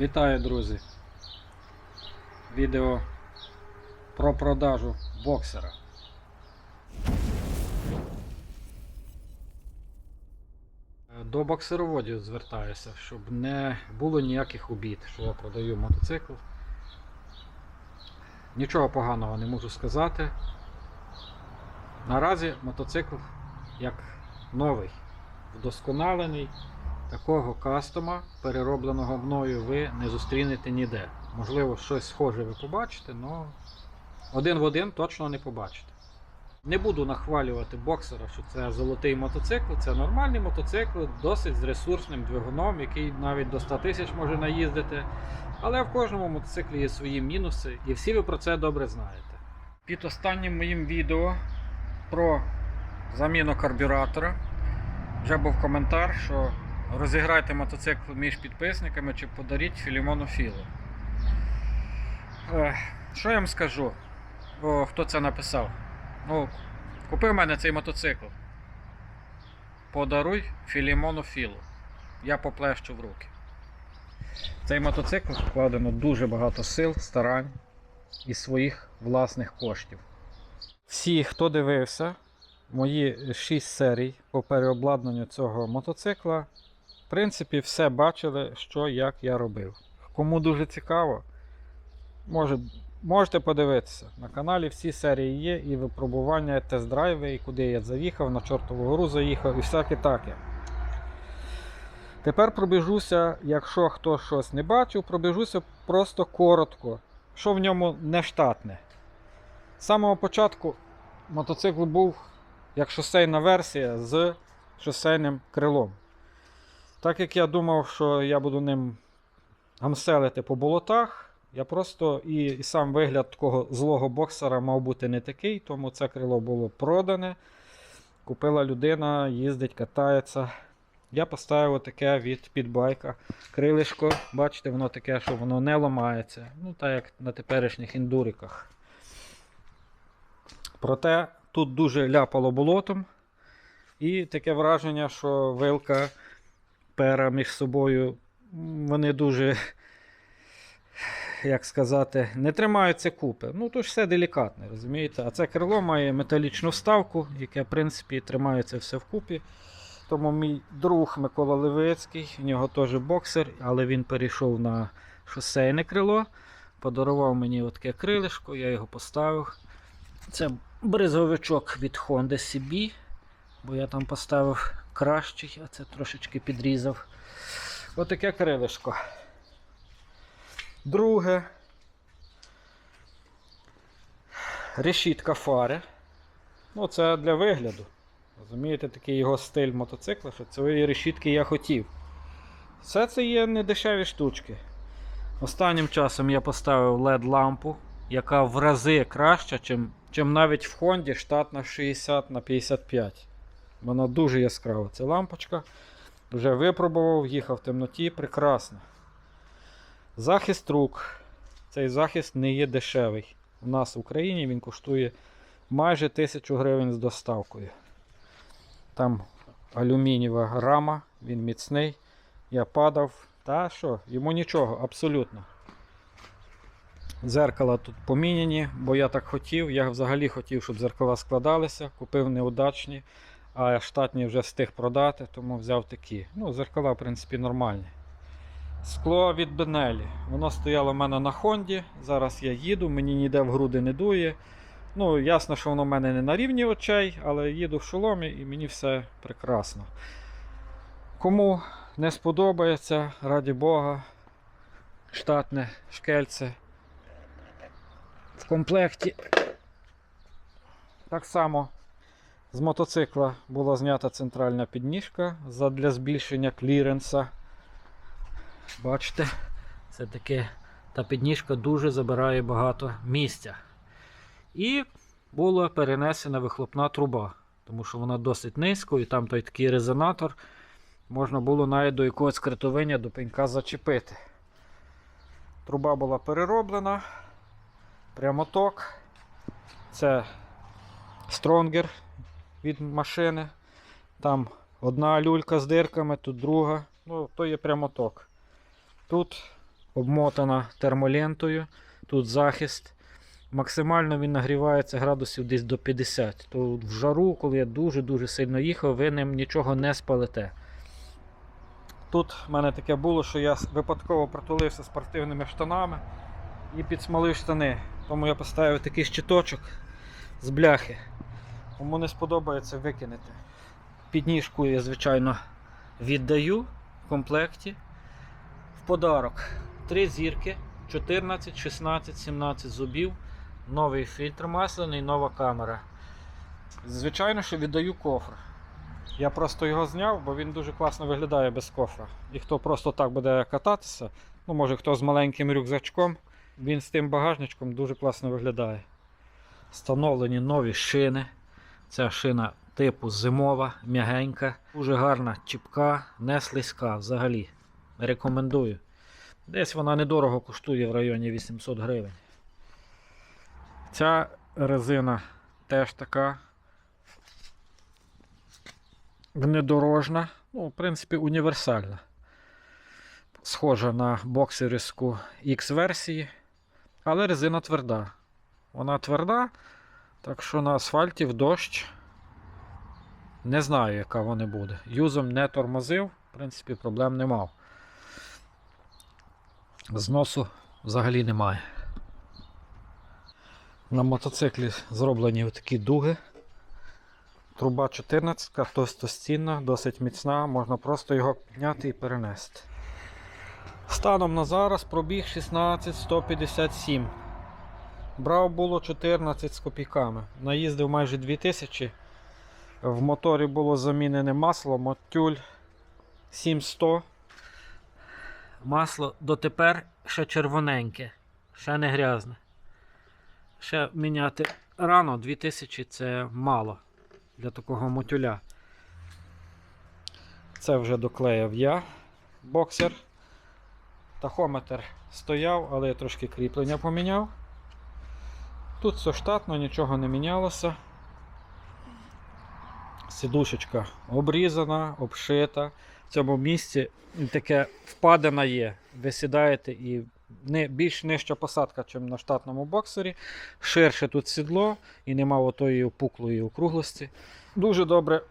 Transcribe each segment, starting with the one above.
Вітаю, друзі! Відео про продажу боксера. До боксероводів звертаюся, щоб не було ніяких обід, що я продаю мотоцикл. Нічого поганого не можу сказати. Наразі мотоцикл як новий, вдосконалений. Такого кастома, переробленого мною, ви не зустрінете ніде. Можливо, щось схоже ви побачите, але один в один точно не побачите. Не буду нахвалювати боксера, що це золотий мотоцикл, це нормальний мотоцикл, досить з ресурсним двигуном, який навіть до 100 тисяч може наїздити. Але в кожному мотоциклі є свої мінуси, і всі ви про це добре знаєте. Під останнім моїм відео про заміну карбюратора вже був коментар, що розіграйте мотоцикл між підписниками чи подаріть Філімону Філу. Що я вам скажу? О, хто це написав? Ну, купив мене цей мотоцикл. Подаруй Філімону Філу. Я поплещу в руки. Цей мотоцикл вкладено дуже багато сил, старань і своїх власних коштів. Всі, хто дивився мої 6 серій по переобладнанню цього мотоцикла, в принципі, все бачили, що як я робив. Кому дуже цікаво, може, можете подивитися. На каналі всі серії є, і випробування, тест-драйви, і куди я заїхав, на Чортову гору заїхав, і всяке таке. Тепер пробіжуся, якщо хто щось не бачив, пробіжуся просто коротко, що в ньому не штатне. З самого початку мотоцикл був як шосейна версія з шосейним крилом. Так як я думав, що я буду ним гамселити по болотах, я просто і, і сам вигляд такого злого боксера мав бути не такий, тому це крило було продане. Купила людина, їздить, катається. Я поставив таке від підбайка. Крилишко, бачите, воно таке, що воно не ламається. Ну, так як на теперішніх індуриках. Проте тут дуже ляпало болотом. І таке враження, що вилка пера між собою, вони дуже, як сказати, не тримаються купи. Ну, то ж все делікатне, розумієте? А це крило має металічну вставку, яке, в принципі, тримається все вкупі. Тому мій друг Микола Левицький, у нього теж боксер, але він перейшов на шосейне крило. Подарував мені таке крилишко, я його поставив. Це бризовичок від Honda CB, бо я там поставив кращий, а це трошечки підрізав. Отаке крилишко. Друге. Решітка фари. Ну, це для вигляду. Розумієте, такий його стиль мотоцикла, що цієї решітки я хотів. Все це є недешеві штучки. Останнім часом я поставив LED-лампу, яка в рази краща, чим, чим навіть в Хонді штатна 60 на 55. Вона дуже яскрава. Ця лампочка. Вже випробував, їхав в темноті, прекрасно. Захист рук. Цей захист не є дешевий. У нас в Україні він коштує майже 1000 гривень з доставкою. Там алюмінієва рама, він міцний. Я падав. Та що, йому нічого, абсолютно. Зеркала тут поміняні, бо я так хотів. Я взагалі хотів, щоб зеркала складалися, купив неудачні, а штатні вже встиг продати, тому взяв такі. Ну, зеркала, в принципі, нормальні. Скло від Бенелі. Воно стояло в мене на Хонді. Зараз я їду, мені ніде в груди не дує. Ну, ясно, що воно в мене не на рівні очей, але їду в шоломі і мені все прекрасно. Кому не сподобається, раді Бога, штатне шкельце в комплекті. Так само з мотоцикла була знята центральна підніжка для збільшення кліренса. Бачите, це таке та підніжка дуже забирає багато місця. І була перенесена вихлопна труба, тому що вона досить низько, і там той такий резонатор. Можна було навіть до якогось критовиння до пенька зачепити. Труба була перероблена. Прямоток. Це стронгер від машини. Там одна люлька з дирками, тут друга. Ну, то є прямоток. Тут обмотана термолентою. Тут захист. Максимально він нагрівається градусів десь до 50. То в жару, коли я дуже-дуже сильно їхав, ви ним нічого не спалите. Тут в мене таке було, що я випадково притулився спортивними штанами і підсмалив штани. Тому я поставив такий щиточок з бляхи. Кому не сподобається, викинете. Підніжку я, звичайно, віддаю в комплекті. В подарок. Три зірки, 14, 16, 17 зубів, новий фільтр масляний, нова камера. Звичайно, що віддаю кофр. Я просто його зняв, бо він дуже класно виглядає без кофра. І хто просто так буде кататися, ну може хто з маленьким рюкзачком, він з тим багажничком дуже класно виглядає. Встановлені нові шини. Ця шина типу зимова, м'ягенька, дуже гарна чіпка, не слизька взагалі. Рекомендую. Десь вона недорого коштує в районі 800 гривень. Ця резина теж така внедорожна, ну, в принципі, універсальна. Схожа на боксерську X-версії, але резина тверда. Вона тверда, так що на асфальті в дощ не знаю, яка вона буде. Юзом не тормозив, в принципі, проблем не мав. Зносу взагалі немає. На мотоциклі зроблені такі дуги. Труба 14, товстостінна, досить міцна, можна просто його підняти і перенести. Станом на зараз пробіг 16157. Брав було 14 з копійками. Наїздив майже 2000. В моторі було замінене масло, мотюль 7100. Масло дотепер ще червоненьке, ще не грязне. Ще міняти рано 2000 це мало для такого мотюля. Це вже доклеїв я, боксер. Тахометр стояв, але я трошки кріплення поміняв. Тут все штатно, нічого не мінялося. Сідушечка обрізана, обшита. В цьому місці таке впадина є. Ви сідаєте і не, більш нижча посадка, ніж на штатному боксері. Ширше тут сідло і нема отої опуклої округлості. Дуже добре,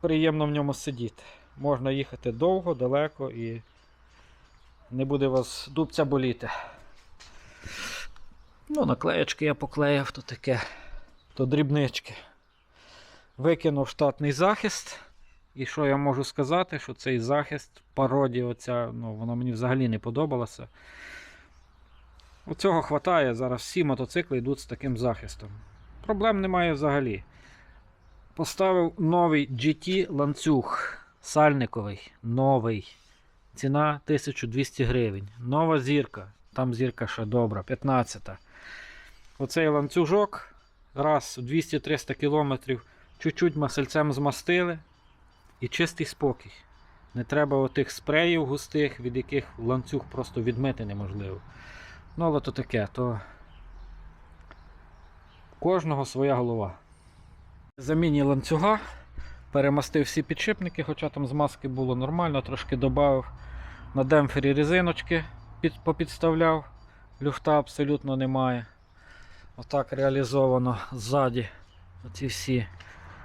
приємно в ньому сидіти. Можна їхати довго, далеко і не буде вас дубця боліти. Ну, наклеєчки я поклеїв, то таке, то дрібнички. Викинув штатний захист. І що я можу сказати, що цей захист, пародія, оця, ну, вона мені взагалі не подобалася. Оцього хватає, зараз всі мотоцикли йдуть з таким захистом. Проблем немає взагалі. Поставив новий GT ланцюг сальниковий, новий. Ціна 1200 гривень. Нова зірка. Там зірка ще добра, 15. Оцей ланцюжок раз у 200-300 км чуть-чуть масельцем змастили і чистий спокій. Не треба отих спреїв густих, від яких ланцюг просто відмити неможливо. Ну, але то таке, то кожного своя голова. Заміні ланцюга, перемастив всі підшипники, хоча там змазки було нормально, трошки додав на демпфері резиночки, під, попідставляв, люфта абсолютно немає. Отак реалізовано ззаді оці всі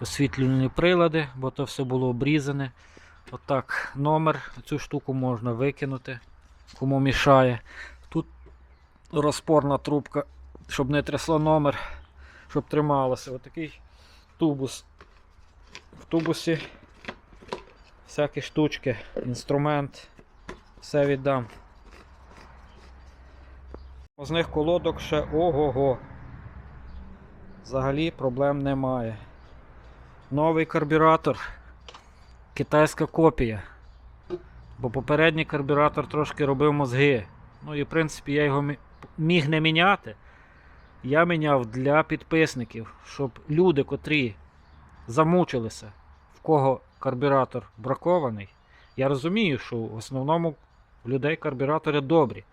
освітлювальні прилади, бо то все було обрізане. Отак номер, цю штуку можна викинути, кому мішає. Тут розпорна трубка, щоб не трясло номер, щоб трималося. Отакий тубус. В тубусі всякі штучки, інструмент, все віддам. З них колодок ще ого-го. Взагалі проблем немає. Новий карбюратор. Китайська копія. Бо попередній карбюратор трошки робив мозги. Ну і в принципі я його міг не міняти. Я міняв для підписників, щоб люди, котрі замучилися, в кого карбюратор бракований. Я розумію, що в основному в людей карбюратори добрі.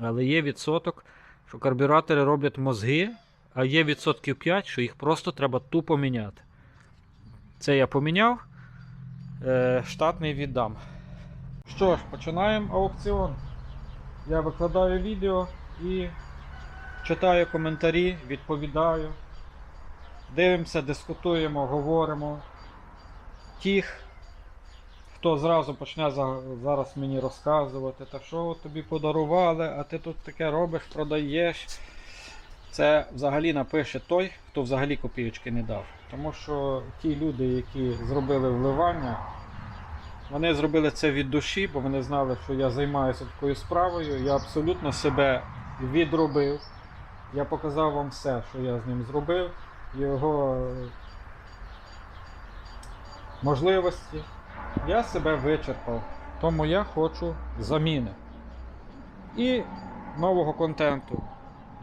Але є відсоток, що карбюратори роблять мозги, а є відсотків 5, що їх просто треба тупо міняти. Це я поміняв. Е, штатний віддам. Що ж, починаємо аукціон. Я викладаю відео і читаю коментарі, відповідаю. Дивимося, дискутуємо, говоримо. Тих, хто зразу почне за- зараз мені розказувати, та що тобі подарували, а ти тут таке робиш, продаєш. Це взагалі напише той, хто взагалі копійочки не дав. Тому що ті люди, які зробили вливання, вони зробили це від душі, бо вони знали, що я займаюся такою справою. Я абсолютно себе відробив. Я показав вам все, що я з ним зробив, його можливості. Я себе вичерпав. Тому я хочу заміни. І нового контенту.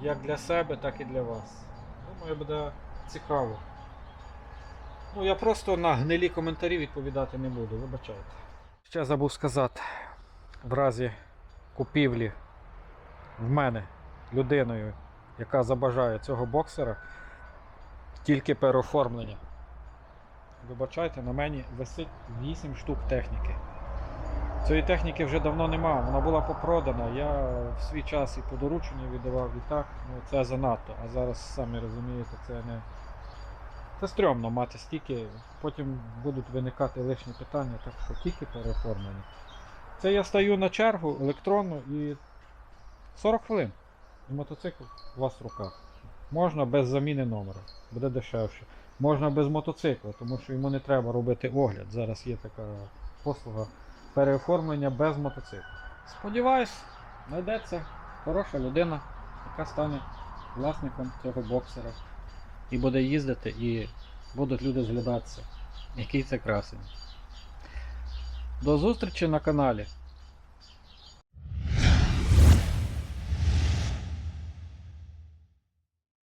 Як для себе, так і для вас. Думаю, буде цікаво. Ну, я просто на гнилі коментарі відповідати не буду, вибачайте. Ще забув сказати, в разі купівлі в мене людиною, яка забажає цього боксера, тільки переоформлення. Вибачайте, на мені висить 8 штук техніки. Цієї техніки вже давно нема, вона була попродана. Я в свій час і по дорученню віддавав і так, ну це занадто. А зараз, самі розумієте, це не. Це стрьомно мати стільки, потім будуть виникати лишні питання, так що тільки переоформлені. Це я стаю на чергу електронну і 40 хвилин. І мотоцикл у вас в руках. Можна без заміни номера, буде дешевше. Можна без мотоцикла, тому що йому не треба робити огляд. Зараз є така послуга переоформлення без мотоцикла. Сподіваюсь, знайдеться хороша людина, яка стане власником цього боксера. І буде їздити, і будуть люди зглядатися. Який це красень. До зустрічі на каналі.